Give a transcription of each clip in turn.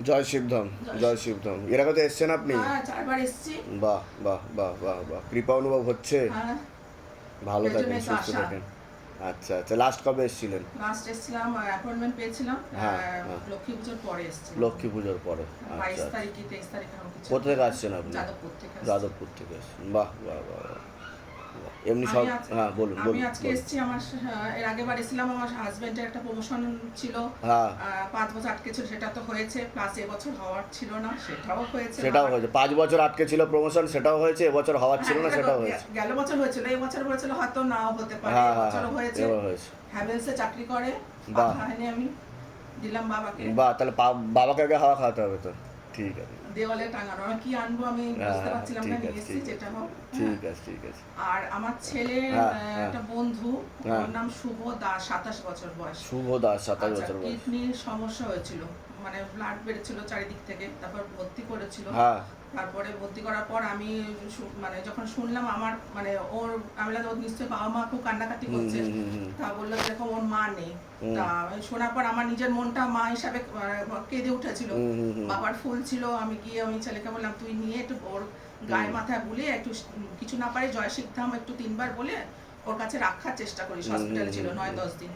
জয় শিবধাম জয় শিবধাম। এর আগে তো এসছেন আপনি? হ্যাঁ চারবার এসেছি। বাহ বাহ বাহ বাহ বাহ। কৃপা অনুভব হচ্ছে? হ্যাঁ। ভালো থাকেন সুস্থ থাকেন। আচ্ছা আচ্ছা লাস্ট কবে এসেছিলেন? লাস্ট এসেছিলাম অ্যাপয়েন্টমেন্ট পেয়েছিলাম হ্যাঁ। লক্ষ্মী পুজোর পরে এসেছি লক্ষ্মী পুজোর পরে আচ্ছা তারিখ কি তেইশ তারিখ কোথা থেকে আসছেন আপনি? যাদবপুর থেকে। যাদবপুর থেকে বাহ বাহ। বাহ। এমনি সব হ্যাঁ বলুন আমি আজকে এসেছি আমার আহ, এর এসেছিলাম আমার হাজবেন্ডের একটা প্রমোশন ছিল। হ্যাঁ। পাঁচ বছর আটকে ছিল সেটা তো হয়েছে প্লাস এবছর হওয়ার ছিল না সেটাও হয়েছে। সেটাও হয়েছে। পাঁচ বছর আটকে ছিল প্রমোশন সেটাও হয়েছে এবছর হওয়ার ছিল না হ্যাঁ, সেটাও হয়েছে। গেল বছর হয়েছিল এই বছর হয়েছিল হয়তো নাও হতে পারে হ্যাঁ হ্যাঁ বছরও হয়েছে। হ্যাভেলসে চাকরি করে। কথা আমি দিলাম বাবাকে। বাহ তাহলে বাবাকে আগে হাওয়া খাওয়াতে হবে তো। ঠিক আছে। দেওয়ালে টাঙানো। আর কি আনব আমি বুঝতে পারছিলাম না নিয়ে এসেছি যেটা হোক। ঠিক আছে ঠিক আছে। আর আমার ছেলের হ্যাঁ, হ্যাঁ। একটা বন্ধু হ্যাঁ। ওর নাম শুভ দাস সাতাশ বছর বয়স। শুভ দাস সাতাশ আচ্ছা বছর বয়স। কিডনির সমস্যা হয়েছিল মানে ব্লাড বেড়েছিল চারিদিক থেকে তারপর ভর্তি করেছিল। তারপরে ভর্তি করার পর আমি মানে যখন শুনলাম আমার মানে ওর আমি বললাম, নিশ্চয়ই বাবা মা খুব কান্নাকাটি করছে। তা বলল যেরকম ওর মা নেই। তা শোনার পর আমার নিজের মনটা মা হিসাবে কেঁদে উঠেছিল। বাবার ফুল ছিল আমি গিয়ে আমি ছেলেকে বললাম তুই নিয়ে একটু ওর গায়ে মাথায় বুলিয়ে একটু কিছু না পারে জয় শিখতাম একটু তিনবার বলে ওর কাছে রাখার চেষ্টা করিস। হসপিটাল ছিল নয় দশ দিন।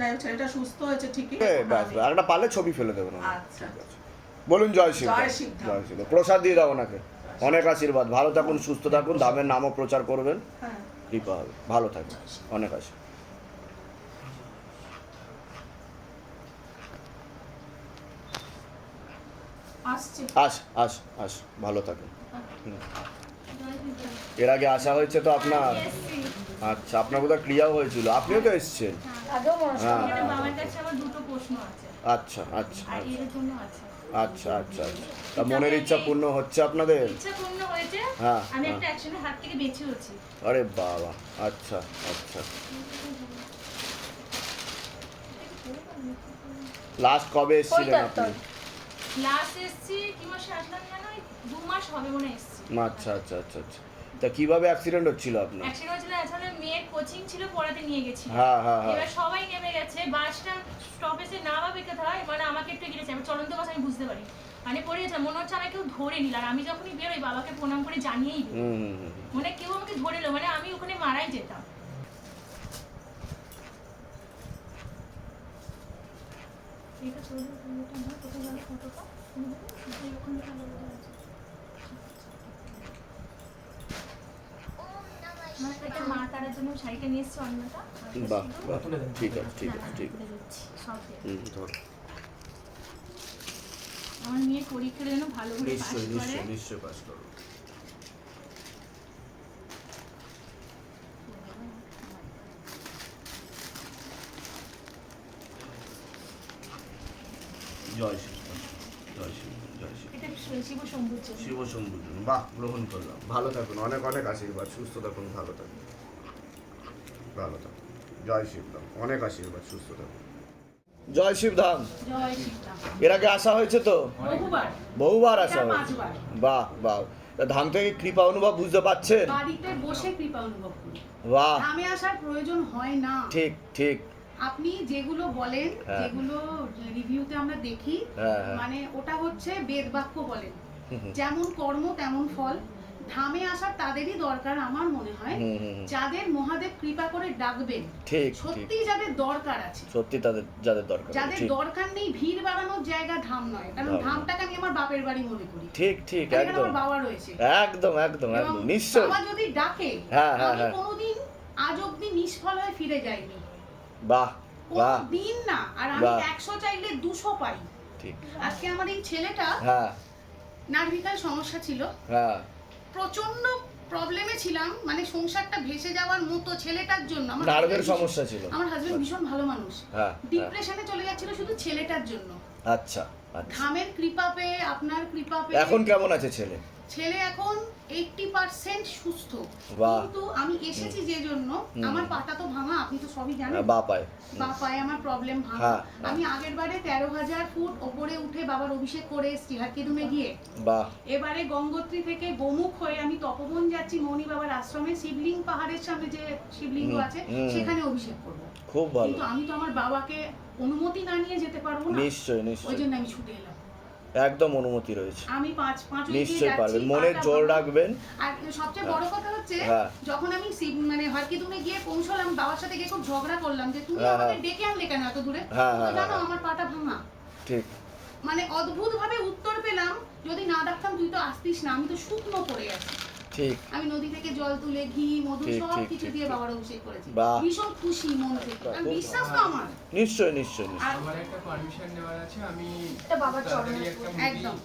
হোক, ছেলেটা সুস্থ হয়েছে ঠিকই এ, ব্যাস আমি- আর একটা পারলে ছবি ফেলে দেবেন আচ্ছা। বলুন জয় শিব জয় শিব প্রসাদ দিয়ে দাও ওনাকে। অনেক আশীর্বাদ। ভালো থাকুন সুস্থ থাকুন ধামের নামও প্রচার করবেন। হ্যাঁ। কৃপা হবে। ভালো থাকবেন অনেক আশীর্বাদ। আস আস আস। ভালো থাকুন। এর আগে আসা হয়েছে তো আপনার? আচ্ছা আপনার বোধহয় ক্রিয়াও হয়েছিল। আপনিও তো এসছেন। হ্যাঁ আচ্ছা আচ্ছা আচ্ছা। আচ্ছা আচ্ছা তা মনের ইচ্ছা পূর্ণ হচ্ছে আপনাদের? ইচ্ছা পূর্ণ হয়েছে। হ্যাঁ, আমি হ্যাঁ। একটা অ্যাকশনের হাত থেকে বেঁচে হচ্ছি আরে বাবা আচ্ছা আচ্ছা। লাস্ট কবে এসেছিলেন আপনি? লাস্ট এসেছি কি মাসে আসলাম জানো ওই দু মাস হবে মনে হয় আচ্ছা আচ্ছা আচ্ছা আচ্ছা। তা কীভাবে অ্যাক্সিডেন্ট হচ্ছিল আপনার? অ্যাকশন হয়েছিল আসলে মেয়ের কোচিং ছিল পড়াতে নিয়ে গেছি হ্যাঁ হ্যাঁ হ্যাঁ। এবার সবাই নেমে গেছে বাসটা স্টপেজে নামাবে কোথায় মানে আমাকে একটু এগিয়ে গেছে আমি চলন্ত বাস আমি বুঝতে পারি মানে পড়ে গেছিলাম মনে হচ্ছে আমাকে কেউ ধরে নিল আর আমি যখনই বেরোই বাবাকে প্রণাম করে জানিয়েই হুম মানে কেউ আমাকে ধরে এলো মানে আমি ওখানে মারাই যেতাম। এটা চলে এটা না কোথায় গেল ফটোটা ওখানে কালো বোঝা আছে আমার একটা মা তারার জন্য শাড়িটা নিয়ে এসছে অন্যটা বাহ বাহ। ঠিক আছে ঠিক আছে ঠিক আছে হুম ধরো। আমার মেয়ে পরীক্ষার জন্য ভালো করে পাস করে নিশ্চয়ই নিশ্চয়ই পাস করো। জয় জয় শিব শম্ভুর জন্য বাহ গ্রহণ করলাম। ভালো থাকুন অনেক অনেক আশীর্বাদ। সুস্থ থাকুন ভালো থাকুন। ভালো থাকুন। জয় শিবধাম অনেক আশীর্বাদ সুস্থ থাকুন। জয় শিবধাম এর আগে আসা হয়েছে তো? বহুবার। আসা হয়েছে। বাহ বাহ। ধাম থেকে কৃপা অনুভব বুঝতে পারছেন? বাড়িতে বসে কৃপা অনুভব করি। বাহ। গ্রামে আসার প্রয়োজন হয় না। ঠিক ঠিক। আপনি যেগুলো বলেন হ্যাঁ। যেগুলো রিভিউতে আমরা দেখি হ্যাঁ, হ্যাঁ। মানে ওটা হচ্ছে বেদ বাক্য বলেন। যেমন কর্ম তেমন ফল। ধামে আসার তাদেরই দরকার আমার মনে হয়। যাদের মহাদেব কৃপা করে ডাকবেন সত্যি যাদের দরকার আছে। সত্যি তাদের যাদের দরকার যাদের দরকার নেই ভিড় বাড়ানোর জায়গা ধাম নয়। কারণ ধামটাকে আমি আমার বাপের বাড়ি মনে করি। ঠিক ঠিক একদম। আমার বাবা রয়েছে। একদম একদম একদম। নিশ্চয় বাবা যদি ডাকে হ্যাঁ, হ্যাঁ। কোনোদিন আজ অব্দি নিষ্ফল হয়ে ফিরে যাইনি। বাহ বাহ। দিন না আর আমি বাহ। একশো চাইলে দুশো পাই। ঠিক। আজকে আমার এই ছেলেটা হ্যাঁ। নার্ভিকাল সমস্যা ছিল। হ্যাঁ। প্রচণ্ড প্রবলেমে ছিলাম মানে সংসারটা ভেসে যাওয়ার মতো ছেলেটার জন্য আমার নার্ভের ভীষণ- সমস্যা ছিল। আমার হাজবেন্ড ভীষণ ভালো মানুষ। হ্যাঁ হ্যাঁ। ডিপ্রেশনে চলে যাচ্ছিল শুধু ছেলেটার জন্য। আচ্ছা আচ্ছা। ধামের কৃপা পেয়ে আপনার কৃপা পেয়ে। এখন কেমন আছে ছেলে? ছেলে এখন এইটটি পার্সেন্ট সুস্থ। বাহ। কিন্তু আমি এসেছি যে জন্য আমার পাটা তো ভাঙা আপনি তো সবই জানেন। হ্যাঁ, বা পায় বা পায়ে আমার প্রবলেম ভাঙা। হ্যাঁ, হ্যাঁ। আমি আগের বারে তেরো হাজার ফুট উপরে উঠে বাবার অভিষেক করে এসেছি হাটকেদুমে গিয়ে। বাহ। এবারে গঙ্গোত্রী থেকে গোমুখ হয়ে আমি তপবন যাচ্ছি মৌনি বাবার আশ্রমে শিবলিং পাহাড়ের সামনে যে শিবলিঙ্গ আছে সেখানে অভিষেক করব। খুব ভালো। কিন্তু আমি তো আমার বাবাকে অনুমতি না নিয়ে যেতে পারব না। নিশ্চয়ই। ওই জন্য আমি ছুটে এলাম। একদম অনুমতি রয়েছে। আমি পাঁচ পাঁচ নিশ্চয়ই পারবেন। মনে জোর রাখবেন। আর সবচেয়ে বড় কথা হচ্ছে হ্যাঁ। যখন আমি মানে তুমি গিয়ে পৌঁছলাম বাবার সাথে গিয়ে খুব ঝগড়া করলাম যে তুমি হ্যাঁ, আমাকে হ্যাঁ। ডেকে আনলে কেন এত দূরে? হ্যাঁ, হ্যাঁ, জানো হ্যাঁ। আমার পাটা ভাঙা। ঠিক। মানে অদ্ভুত ভাবে উত্তর পেলাম যদি না ডাকতাম তুই তো আসতিস না আমি তো শুকনো পড়ে আছি। ঠিক। আমি নদী থেকে জল তুলে ঘি মধু সব কিছু দিয়ে বাবার অভিষেক করেছি। ভীষণ খুশি মন থেকে। আর খুব বিশ্বাস তো আমার। নিশ্চয় নিশ্চয় নিশ্চয় আমার একটা পারমিশন নেওয়ার আছে আমি এটা বাবার চরণে একদম।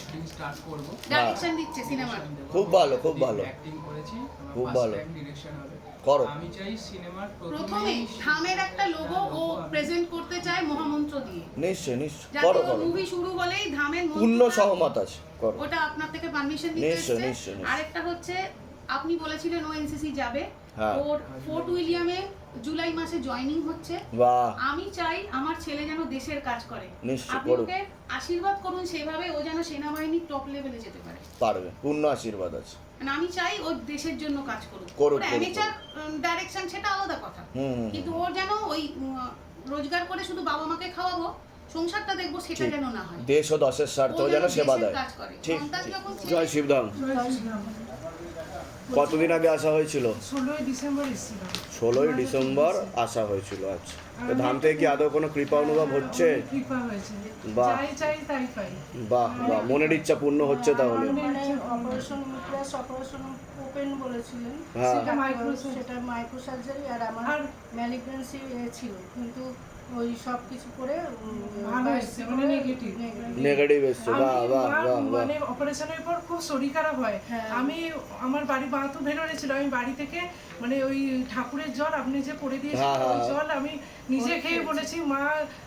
শুটিং স্টার্ট করব। ডাইরেকশন দিচ্ছে সিনেমার খুব ভালো, খুব ভালো। অ্যাক্টিং করেছি আমার খুব ভালো। ডিরেকশন হবে। করো। আমি চাই সিনেমার প্রথমে থামের একটা লোগো ও প্রেজেন্ট করতে চায় মহামন্ত্র দিয়ে। নিশ্চয় নিশ্চয় করো করো। মুভি শুরু হলেই ধামের পূর্ণ সহমত আছে। করো। ওটা আপনার থেকে পারমিশন নিতে নিশ্চয়, নিশ্চয়। আরেকটা হচ্ছে আপনি বলেছিলেন ও এনসিসি যাবে। হ্যাঁ। ওর ফোর্ট উইলিয়ামে জুলাই মাসে জয়েনিং হচ্ছে। আমি চাই আমার ছেলে যেন দেশের কাজ করে। নিশ্চয়, আপনি ওকে আশীর্বাদ করুন সেভাবে ও যেন সেনাবাহিনীর টপ লেভেলে যেতে পারে। পারবে পূর্ণ আশীর্বাদ আছে। আমি চাই ও দেশের জন্য কাজ করুক। করুক, ওর অ্যামেচার ডাইরেকশন সেটা আলাদা কথা। কিন্তু ওর যেন ওই রোজগার করে শুধু বাবা মাকে খাওয়াবো সংসারটা দেখব সেটা যেন না হয়। দেশ ও দশের স্বার্থ যেন সেবা দেয় ঠিক। জয় শিবধাম কতদিন আগে আসা হয়েছিল? ষোলোই ডিসেম্বর আসা হয়েছিল আচ্ছা। তো ধাম থেকে কি আদৌ কোনো কৃপা অনুভব হচ্ছে? কৃপা হয়েছে বাহ। বাহ বাহ। মনের ইচ্ছা পূর্ণ হচ্ছে তাহলে। অপারেশন ওপেন বলেছিলেন। হ্যাঁ। সেটা মাইক্রো সেটা মাইক্রো সার্জারি আর আমার আর ম্যালিগন্সি ছিল। কিন্তু ওই সব কিছু করে মানে। নেগেটিভ এসছে আমি বাহ বাহ বাহ মানে অপারেশনের পর খুব শরীর খারাপ হয়। হ্যাঁ। আমি আমার বাড়ি বাঁধু বেরোয়েছিল আমি বাড়ি থেকে মানে ওই ঠাকুরের জল আপনি যে পড়ে দিয়েছেন হ্যাঁ, ওই হ্যাঁ। জল আমি নিজে খেয়ে বলেছি মা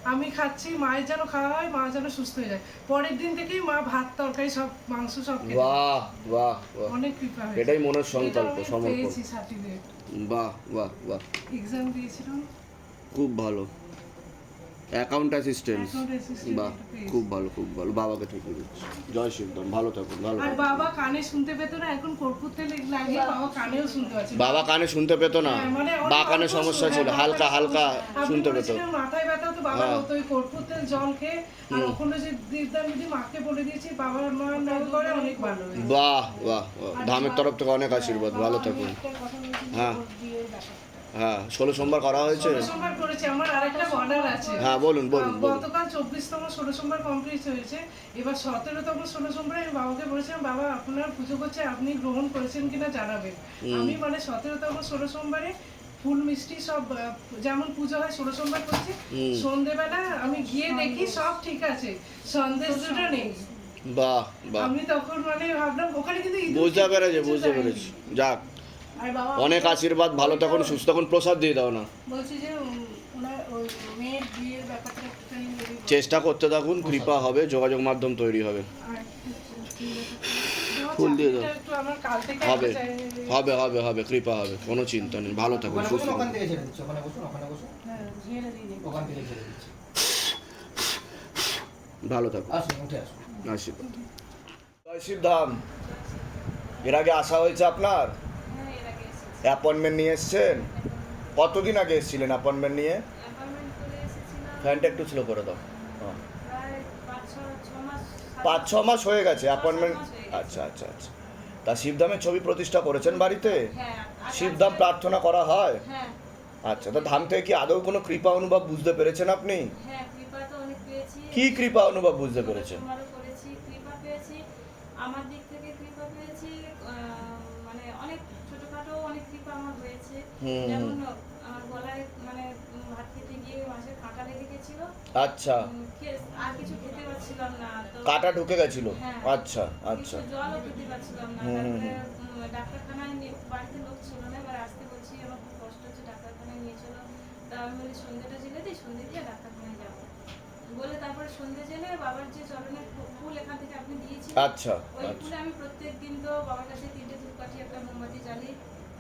আমি খাচ্ছি মায়ের যেন খাওয়া হয় মা যেন সুস্থ হয়ে যায়। পরের দিন থেকেই মা ভাত তরকারি সব মাংস সব বাহ বাহ বাহ। অনেক কৃপা এটাই মনের সংকল্প সমর্পণ। সার্টিফিকেট বাহ বাহ বাহ। এক্সাম দিয়েছিলাম। খুব ভালো। অ্যাকাউন্ট অ্যাসিস্ট্যান্ট বাহ খুব ভালো খুব ভালো। বাবাকে ঠিক দিচ্ছি জয় শিবধাম ভালো থাকুন ভালো আর বাবা কানে শুনতে পেত না এখন কর্পূর তেল লাগিয়ে বাবা কানেও শুনতে পাচ্ছে। বাবা কানে শুনতে পেতো না? হ্যাঁ, মানে বা কানে সমস্যা ছিল হ্যাঁ, হালকা হালকা শুনতে পেতো। মাথায় ব্যথা হতো বাবা হ্যাঁ। ওই কর্পূর তেল জল খেয়ে আর ওখানে যে দিদার যদি মাকে বলে দিয়েছি বাবার মা নাম করে অনেক ভালো হয়েছে। বাহ বাহ বাহ। ধামের তরফ থেকে অনেক আশীর্বাদ ভালো থাকুন। বলছি হ্যাঁ। হ্যাঁ ষোলো সোমবার করা হয়েছে? সোমবার করেছি আমার আরেকটা অর্ডার আছে। হ্যাঁ বলুন বলুন গতকাল চব্বিশতম ষোলো সোমবার কমপ্লিট হয়েছে। এবার সতেরোতম ষোলো সোমবার আমি বাবাকে বলেছিলাম বাবা আপনার পুজো করছে আপনি গ্রহণ করেছেন কিনা জানাবেন। আমি মানে সতেরোতম ষোলো সোমবারে ফুল মিষ্টি সব যেমন পুজো হয় ষোলো সোমবার করছি সন্ধেবেলা আমি গিয়ে দেখি সব ঠিক আছে সন্দেশ দুটো নেই। বাহ বাহ। আমি তখন মানে ভাবলাম ওখানে কিন্তু বুঝতে পেরেছি বুঝতে পেরেছি। যাক। অনেক আশীর্বাদ ভালো থাকুন সুস্থ থাকুন প্রসাদ দিয়ে দাও না। চেষ্টা করতে থাকুন কৃপা হবে যোগাযোগ মাধ্যম তৈরি হবে। ফুল দিয়ে দাও। চাকরিটা একটু আমার কাল থেকে হবে হবে হবে হবে কৃপা হবে কোনো চিন্তা নেই ভালো থাকুন সুস্থ হ্যাঁ ঝেড়ে দিয়ে দিন। ওখান থেকে ছেড়ে দিচ্ছি। ভালো থাকুন। আসুন উঠে আসুন। আশীর্বাদ। জয় শিবধাম এর আগে আসা হয়েছে আপনার? অ্যাপয়েন্টমেন্ট নিয়ে এসছেন? কতদিন আগে এসেছিলেন অ্যাপয়েন্টমেন্ট নিয়ে? ফ্যানটা একটু স্লো করে দাও। হ্যাঁ। পাঁচ ছ মাস হয়ে গেছে। অ্যাপয়েন্টমেন্ট আচ্ছা আচ্ছা আচ্ছা। তা শিবধামের ছবি প্রতিষ্ঠা করেছেন বাড়িতে? শিবধাম প্রার্থনা করা হয়? হ্যাঁ। আচ্ছা তা ধাম থেকে কি আদৌ কোনো কৃপা অনুভব বুঝতে পেরেছেন আপনি? হ্যাঁ কি কৃপা অনুভব বুঝতে পেরেছেন? আমার দিক যেমন আমার গলায় মানে ভাত খেতে গিয়ে মাঝে কাঁটা লেগে গেছিল। আচ্ছা। আর কিছু খেতে পারছিলাম না তো কাটা ঢুকে গেছিল? হ্যাঁ। আচ্ছা আচ্ছা। জলও খেতে পারছিলাম না। ডাক্তারখানায় নিয়ে- বাড়িতে লোক ছিল না এবার আসতে বলছি আমার খুব কষ্ট হচ্ছে ডাক্তারখানায় নিয়ে চলো। তা আমি বলি সন্ধ্যেটা জেলে দিই সন্ধ্যে দিয়ে ডাক্তারখানায় যাব। বলে তারপরে সন্ধ্যে জেলে বাবার যে চরণের ফুল এখান থেকে আপনি দিয়েছিলেন আচ্ছা ওই আচ্ছা। আমি প্রত্যেক দিন তো বাবার কাছে তিনটে ধূপকাঠি একটা মোমবাতি জ্বালি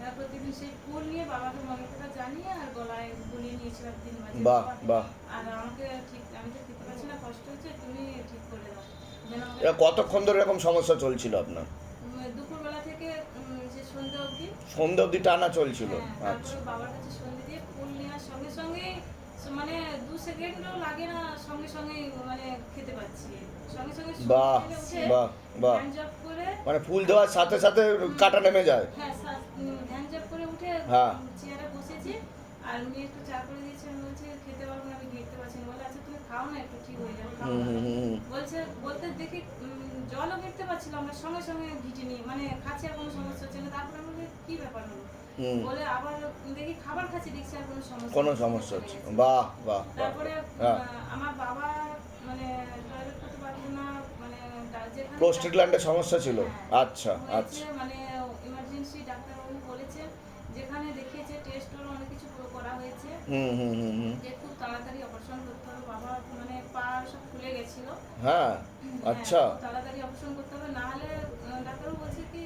আহ, প্রত্যেকদিন সেই ফুল নিয়ে বাবাকে মন্ত্রটা জানিয়ে আর গলায় গুলিয়ে নিয়েছিলাম তিন বাহ বাহ। আর আমাকে ঠিক আমি তো খেতে পারছি না কষ্ট হচ্ছে তুমি ঠিক করে দাও। এটা কতক্ষণ ধরে এরকম সমস্যা চলছিল আপনার? দুপুরবেলা থেকে যে সন্ধ্যা অবধি। সন্ধ্যে অবধি টানা চলছিল? হ্যাঁ, আচ্ছা। বাবার কাছে সন্ধে দিয়ে ফুল নেওয়ার সঙ্গে সঙ্গে মানে দু সেকেন্ডও লাগে না সঙ্গে সঙ্গে মানে খেতে পাচ্ছি। বাহ বাহ বাহ মানে ফুল দেওয়ার সাথে সাথে কাটা নেমে যায় হ্যাঁ সা- ধ্যান জপ করে উঠে। চেয়ারে বসেছি আর উনি একটু চা করে দিয়েছেন বলছে খেতে পারব না আমি খেতে পারছি না বলে তুমি খাও না একটু ঠিক যাবে খাও হুম না।" হুম হুম হুম। বলছে বলতে দেখি জলও ঘিরতে পারছিলাম না সঙ্গে সঙ্গে মানে খাচ্ছে আর কোনো সমস্যা হচ্ছে না তারপরে আমি কি ব্যাপার হলো বলে আবার দেখি খাবার খাচ্ছি দেখছি আর কোনো সমস্যা কোনো সমস্যা হচ্ছে না। বাহ বাহ বাহ তারপরে হ্যাঁ। আমার বাবা মানে টয়লেট করতে পারতো না মানে ডা- যেখানে প্রোস্টেট গ্ল্যান্ডের সমস্যা ছিল। আচ্ছা আচ্ছা। মানে ইমার্জেন্সি ডাক্তারবাবু বলেছে যেখানে দেখিয়েছে টেস্ট অনেক কিছু করা হয়েছে। হুম হুম হুম যে খুব তাড়াতাড়ি অপারেশন করতে হবে বাবা মানে পা সব ফুলে গেছিল। হ্যাঁ আচ্ছা। হ্যাঁ, তাড়াতাড়ি অপারেশন করতে হবে না হলে ডাক্তারবাবু বলছে কি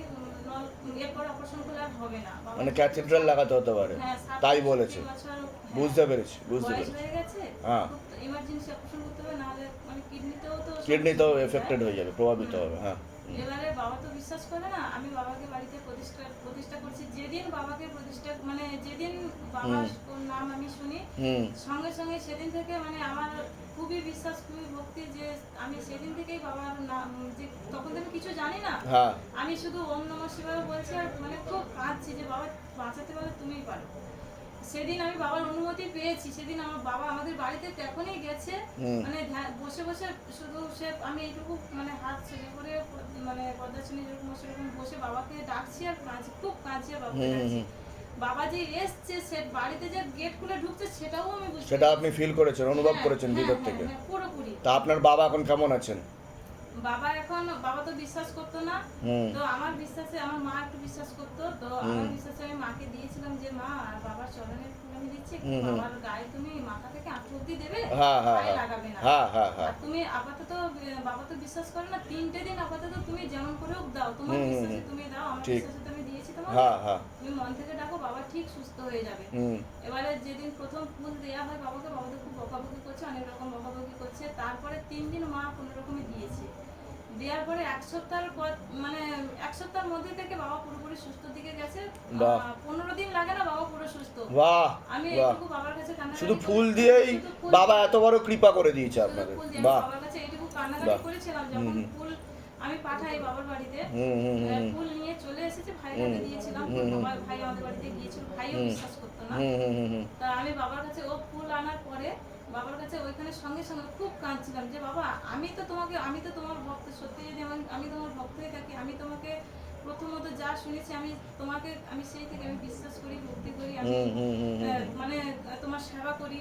এরপর অপারেশন করলে আর হবে না। মানে ক্যাথিড্রাল লাগাতে হতে পারে। হ্যাঁ, তাই বলেছে। বছর, হ্যাঁ, বুঝতে পেরেছি বুঝতে পেরেছি। হয়ে হ্যাঁ। ইমার্জেন্সি অপারেশন করতে হবে না হলে মানে কিডনিতেও তো এফেক্টেড হয়ে যাবে প্রভাবিত হবে হ্যাঁ। এবারে বাবা তো বিশ্বাস করে না আমি বাবাকে বাড়িতে প্রতিষ্ঠা প্রতিষ্ঠা করছি। যেদিন বাবাকে প্রতিষ্ঠা মানে যেদিন বাবার নাম আমি শুনি সঙ্গে সঙ্গে সেদিন থেকে মানে আমার খুবই বিশ্বাস খুবই ভক্তি যে আমি সেদিন থেকেই বাবার নাম যে তখন তো আমি কিছু জানি না। হ্যাঁ। আমি শুধু ওম নম শিবায় বলছি আর মানে খুব কাঁদছি যে বাবা বাঁচাতে পারলে তুমিই পারো। সেদিন আমি বাবার অনুমতি পেয়েছি সেদিন আমার বাবা আমাদের বাড়িতে তখনই গেছে। মানে বসে বসে শুধু সে আমি এইটুকু মানে হাত ছেড়ে করে মানে পদ্মাসনী যেরকম সেরকম বসে বাবাকে ডাকছি আর কাঁদছি খুব কাঁদছি আর বাবাকে ডাকছি। বাবা যে এসছে সে বাড়িতে যে গেট খুলে ঢুকছে সেটাও আমি বুঝতে সেটা আপনি ফিল করেছেন অনুভব হ্যাঁ, করেছেন হ্যাঁ, ভিতর হ্যাঁ, থেকে। পুরোপুরি। তা আপনার বাবা এখন কেমন আছেন? বাবা এখন বাবা তো বিশ্বাস করতো না। তো আমার বিশ্বাসে আমার মা একটু বিশ্বাস করতো। তো আমার বিশ্বাসে আমি মাকে দিয়েছিলাম যে মা আর বাবার চরণে ফুল আমি দিচ্ছি। বাবার গায়ে তুমি মাথা থেকে আঁটু অব্দি দেবে হ্যাঁ হ্যাঁ হ্যাঁ। লাগাবে না। আর তুমি আপাতত বাবা তো বিশ্বাস করে না তিনটে দিন আপাতত তুমি যেমন করে হোক দাও। তোমার বিশ্বাসে তুমি দাও আমার বিশ্বাসে হ্যাঁ হ্যাঁ। তুমি মন থেকে ডাকো বাবা ঠিক সুস্থ হয়ে যাবে। এবারে যেদিন প্রথম ফুল দেওয়া হয় বাবাকে বাবা তো খুব বকাবকি করছে অনেক রকম বকাবকি করছে। তারপরে তিন দিন মা কোনো রকমে দিয়েছে। দেওয়ার পরে এক সপ্তাহের পর মানে এক সপ্তাহের মধ্যে থেকে বাবা পুরোপুরি সুস্থ দিকে গেছে। পনেরো দিন লাগে না বাবা পুরো সুস্থ। বাহ আমি এইটুকু বাবার কাছে শুধু ফুল দিয়েই বাবা এত বড় কৃপা করে দিয়েছে আপনাদের বাহ। বাবার কাছে এইটুকু করেছিলাম যখন। ফুল আমি পাঠাই বাবার বাড়িতে। ফুল নিয়ে চলে এসেছে হাতে দিয়েছিলাম। হুম। ভাই আমাদের বাড়িতে গিয়েছিল ভাইও বিশ্বাস করতো না। তা আমি বাবার কাছে ও ফুল আনার পরে বাবার কাছে ওইখানে সঙ্গে সঙ্গে খুব কাঁদছিলাম যে বাবা আমি তো তোমাকে আমি তো তোমার ভক্ত সত্যি যদি আমি আমি তোমার ভক্ত হয়ে থাকি আমি তোমাকে প্রথমত যা শুনেছি আমি তোমাকে আমি সেই থেকে আমি বিশ্বাস করি ভক্তি করি আমি মানে তোমার সেবা করি।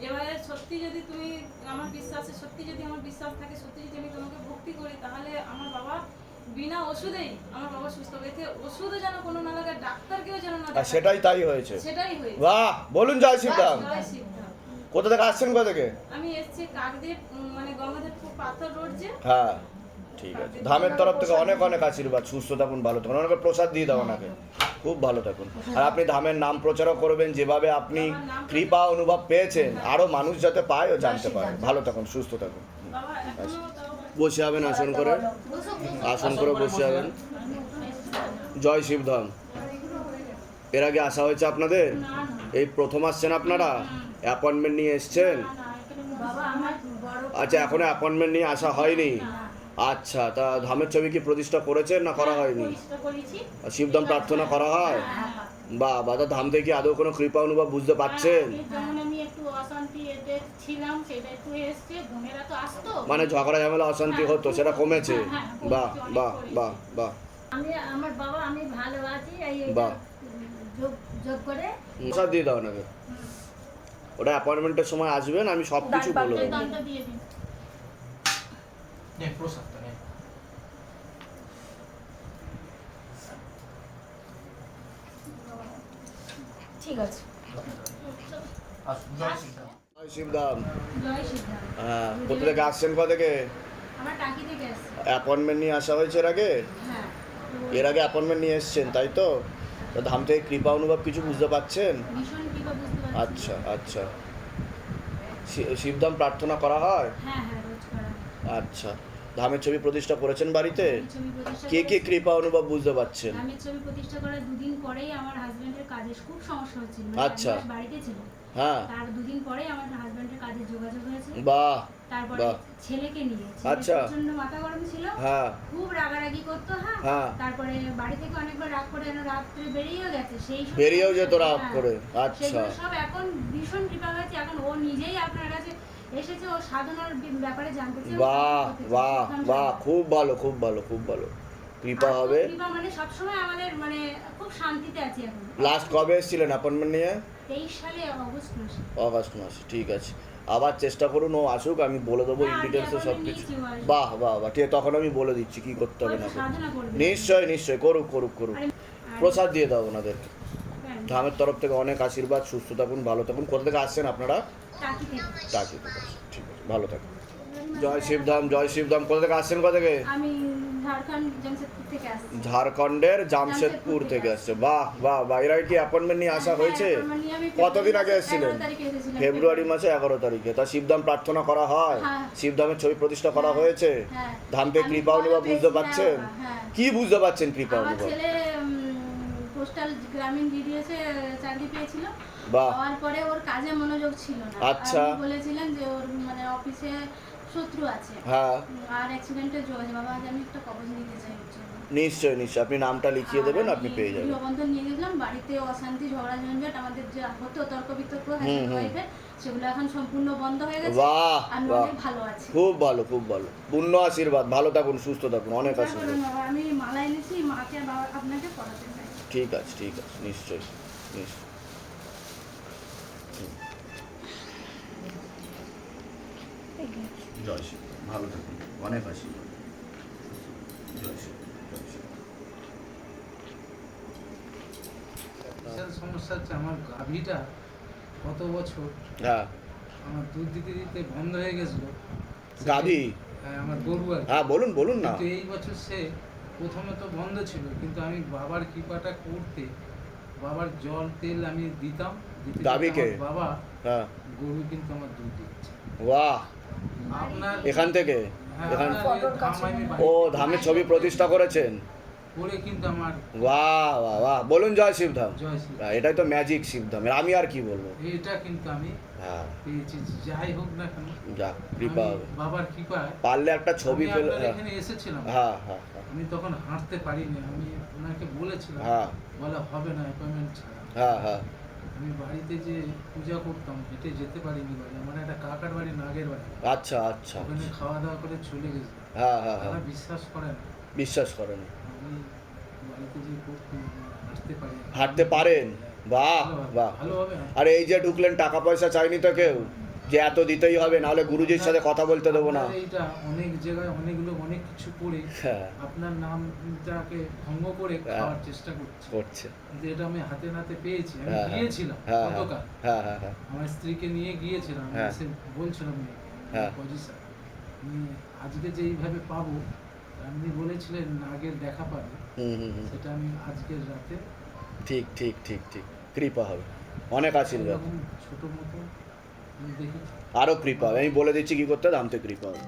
এবারে সত্যি যদি তুমি আমার বিশ্বাসে সত্যি যদি আমার বিশ্বাস থাকে সত্যি যদি আমি তোমাকে ভক্তি করি তাহলে আমার বাবা বিনা ওষুধেই আমার বাবা সুস্থ এতে ওষুধও যেন কোনো না লাগে ডাক্তারকেও যেন না সেটাই তাই হয়েছে। সেটাই হয়েছে। বাহ বলুন জয় শিবধাম কোথা থেকে আসছেন কোথা থেকে? আমি এসেছি কাকদ্বীপ মানে গঙ্গাধরপুর পাথর রোড যে। হ্যাঁ। ঠিক আছে। ধামের তরফ থেকে অনেক অনেক আশীর্বাদ। সুস্থ থাকুন, ভালো থাকুন। অনেক প্রসাদ দিয়ে দাও ওনাকে। খুব ভালো থাকুন। আর আপনি ধামের নাম প্রচারও করবেন, যেভাবে আপনি কৃপা অনুভব পেয়েছেন, আরও মানুষ যাতে পায় ও জানতে পারে। ভালো থাকুন, সুস্থ থাকুন। এখনও বসে যাবেন আসন করে। আসন করে বসে যাবেন জয় শিবধাম। এর আগে আসা হয়েছে আপনাদের? এই প্রথম আসছেন আপনারা? অ্যাপয়েন্টমেন্ট নিয়ে এসছেন? আচ্ছা এখনও অ্যাপয়েন্টমেন্ট নিয়ে আসা হয়নি। আচ্ছা তা ধামের ছবি কি প্রতিষ্ঠা করেছেন না করা হয়নি? চেষ্টা করেছি। শিবধাম প্রার্থনা করা হয়? বা বা তা ধাম থেকে আদৌ কোনো কৃপা অনুভব বুঝতে পারছেন? হ্যাঁ, মানে ঝগড়া ঝামেলা অশান্তি হতো সেটা কমেছে? হ্যাঁ, হ্যাঁ, বাহ কমেছে। বাহ বাহ আমি আমার বাবা আমি ভালো আছি এই। যোগ করে। দিয়ে দাও নাকি ওটা অ্যাপয়েন্টমেন্টের সময় আসবেন আমি সব কিছু বলে দেবো। ঠিক আছে সিদ্ধান্ত হ্যাঁ কোথা থেকে আসছেন কোথা থেকে অ্যাপয়েন্টমেন্ট নিয়ে আসা হয়েছে এর আগে হ্যাঁ এর আগে অ্যাপয়েন্টমেন্ট নিয়ে এসছেন তাই তো? তো ধাম থেকে কৃপা অনুভব কিছু বুঝতে পারছি আচ্ছা আচ্ছা। শি- শিবধাম প্রার্থনা করা হয়? হ্যাঁ হ্যাঁ। আচ্ছা ধামের ছবি প্রতিষ্ঠা করেছেন বাড়িতে কে কে কৃপা অনুভব বুঝতে পারছেন আমি ছবি প্রতিষ্ঠা করার দুদিন পরেই আমার হাজবেন্ডের কাজের খুব সমস্যা হচ্ছিল আচ্ছা। বাড়িতে ছিল হ্যাঁ তার দুদিন পরে আমার হাজবেন্ডের কাজে যোগাযোগ হয়েছে বাহ তারপরে। ছেলেকে নিয়ে আচ্ছা। প্রচণ্ড মাথা গরম ছিল হ্যাঁ খুব রাগারাগি করতো হ্যাঁ হ্যাঁ। তারপরে বাড়ি থেকে অনেকবার রাগ করে যেন রাত্রে বেরিয়েও গেছে সেই বেরিয়েও যেত রাগ হ্যাঁ। করে আচ্ছা সব এখন ভীষণ কৃপা হয়েছে এখন ও নিজেই আপনার কাছে এসেছে ও সাধনার ব্যাপারে জানতে চায় বাহ বাহ বাহ খুব ভালো খুব ভালো খুব ভালো। কৃপা হবে। কৃপা মানে সবসময় আমাদের মানে খুব শান্তিতে আছি এখন। লাস্ট কবে এসেছিলেন অ্যাপয়েন্টমেন্ট নিয়ে? তেইশ সালে অগস্ট মাসে। অগাস্ট মাসে ঠিক আছে। আবার চেষ্টা করুন ও আসুক আমি বলে দেবো না, ইন ডিটেলসে সব কিছু। বাহ বাহ বাহ ঠিক তখন আমি বলে দিচ্ছি কি করতে হবে না নিশ্চয় নিশ্চয় করুক করুক করুক। প্রসাদ দিয়ে দাও ওনাদেরকে। হ্যাঁ, ধামের তরফ থেকে অনেক আশীর্বাদ সুস্থ থাকুন ভালো থাকুন। কোথা থেকে আসছেন আপনারা? থেকে। থেকে আসছেন। ঠিক আছে ভালো থাকুন জয় শিবধাম জয় শিবধাম কোথা থেকে আসছেন কোথা থেকে? আমি থেকে ঝাড়খণ্ডের জামশেদপুর থেকে আসছে। বাহ বাহ আগে কি অ্যাপয়েন্টমেন্ট নিয়ে আসা হয়েছে? হ্যাঁ, নিয়ে আমি কতদিন আগে এসেছিলেন। ফেব্রুয়ারি মাসে এগারো তারিখে। তা শিবধাম প্রার্থনা করা হয়? হ্যাঁ। শিবধামের ছবি প্রতিষ্ঠা করা হয়েছে? হ্যাঁ। ধামকে আমি কৃপা অনুভব বুঝতে পারছেন? হ্যাঁ, হ্যাঁ। কি বুঝতে পারছেন কৃপা আমার অনুভব? পোস্টাল গ্রামীণ ডিডিএসে চাকরি পেয়েছিল। বাহ। পাওয়ার পরে ওর কাজে মনোযোগ ছিল না। আচ্ছা। বলেছিলেন যে ওর মানে অফিসে শত্রু আছে। হ্যাঁ। আর অ্যাক্সিডেন্টে যোগাযোগ বাবা আজ আমি একটা কবজ নিতে চাই জন্য। নিশ্চয়ই নিশ্চয়ই। আপনি নামটা লিখিয়ে দেবেন আপনি পেয়ে যাবেন। গৃহবন্ধন নিয়ে গেছিলাম। বাড়িতে অশান্তি ঝগড়া ঝঞ্ঝাট আমাদের যে হতো তর্ক বিতর্ক হুম। সেগুলো এখন সম্পূর্ণ বন্ধ হয়ে গেছে। বাহ আমি বাহ। ভালো আছি। খুব ভালো খুব ভালো। পূর্ণ আশীর্বাদ। ভালো থাকুন সুস্থ থাকুন। অনেক আশীর্বাদ। আমি মালা এনেছি। মাকে বাবা আপনাকে পড়াতে চাই। ঠিক আছে ঠিক আছে। নিশ্চয়ই নিশ্চয়ই। জয় শ্রী ভালো থাকুন। অনেক আশীর্বাদ। জয় বিশাল সমস্যা হচ্ছে আমার গাভীটা কত বছর? হ্যাঁ। আমার দুধ দিতে দিতে বন্ধ হয়ে গেছিল। গাভী? হ্যাঁ আমার গরু আর হ্যাঁ বলুন বলুন না। কিন্তু এই বছর সে প্রথমে তো বন্ধ ছিল কিন্তু আমি বাবার কৃপাটা করতে বাবার জল তেল আমি দিতাম। দিতে? বাবা হ্যাঁ। গরু কিন্তু আমার দুধ দিচ্ছে। বাহ! এখান থেকে? হ্যাঁ, এখান আমি ও ধামের ছবি প্রতিষ্ঠা করেছেন? করে বাহ বাহ বাহ। বলুন জয় শিবধাম। হ্যাঁ, এটাই তো ম্যাজিক শিবধামের আমি আর কি বলব? এটা কিন্তু আমি হ্যাঁ। যাই হোক না কেন যাক কৃপা হবে। বাবার কৃপায় পারলে একটা ছবি পেলে হ্যাঁ। এখানে এসেছিলাম। হ্যাঁ হ্যাঁ হ্যাঁ, আমি তখন হাঁটতে পারিনি। আমি ওনাকে বলেছিলাম হ্যাঁ। বলে হবে না অ্যাপয়েন্টমেন্ট ছাড়া। হ্যাঁ হ্যাঁ। আমি বাড়িতে যে পূজা করতাম হেঁটে যেতে পারিনি বাড়ি আমার একটা কাকার বাড়ি নাগের বাড়ি। আচ্ছা আচ্ছা। ওখানে খাওয়া দাওয়া করে চলে গেছে। হ্যাঁ হ্যাঁ হ্যাঁ। বিশ্বাস করেন বিশ্বাস করেন আমি বাড়িতে যে করতাম হাঁটতে পারি হাঁটতে পারেন? বাহ ভালোভাবে- বাহ। হবে। আর এই যে ঢুকলেন টাকা পয়সা চাইনি তো কেউ? যে এত দিতেই হবে নাহলে গুরুজির সাথে কথা বলতে দেবো না এইটা অনেক জায়গায় অনেক লোক অনেক কিছু করে হ্যাঁ আপনার নামটাকে ভঙ্গ করে হ্যাঁ। খাওয়ার চেষ্টা করছে করছে কিন্তু এটা আমি হাতে নাতে পেয়েছি আমি হ্যাঁ। গিয়েছিলাম গতকাল আমার স্ত্রীকে নিয়ে গিয়েছিলাম। এসে বলছিলাম হ্যাঁ। পজিশন আজকে যে এইভাবে পাবো আপনি বলেছিলেন আগের দেখা পাবে হুম হুম হুম। সেটা আমি আজকের রাতে ঠিক ঠিক ঠিক ঠিক কৃপা হবে অনেক আশীর্বাদ ছোট মতো আমি দেখি আরো কৃপা হবে আমি বলে দিচ্ছি কি করতে দামতে কৃপা হবে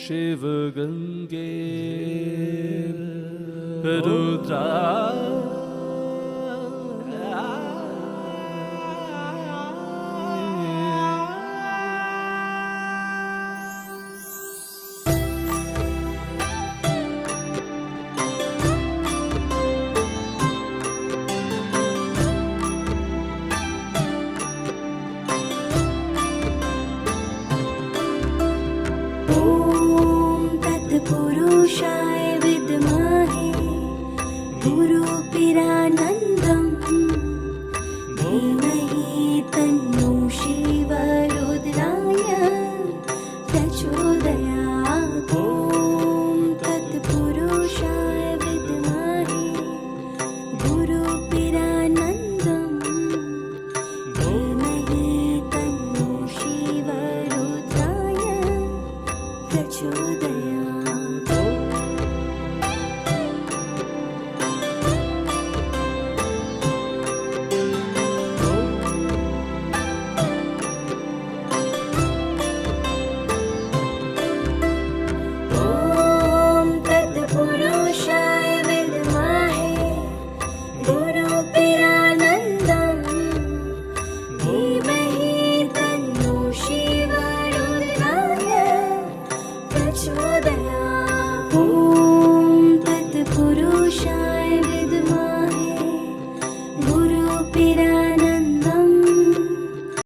शिव गंगे रुद्रा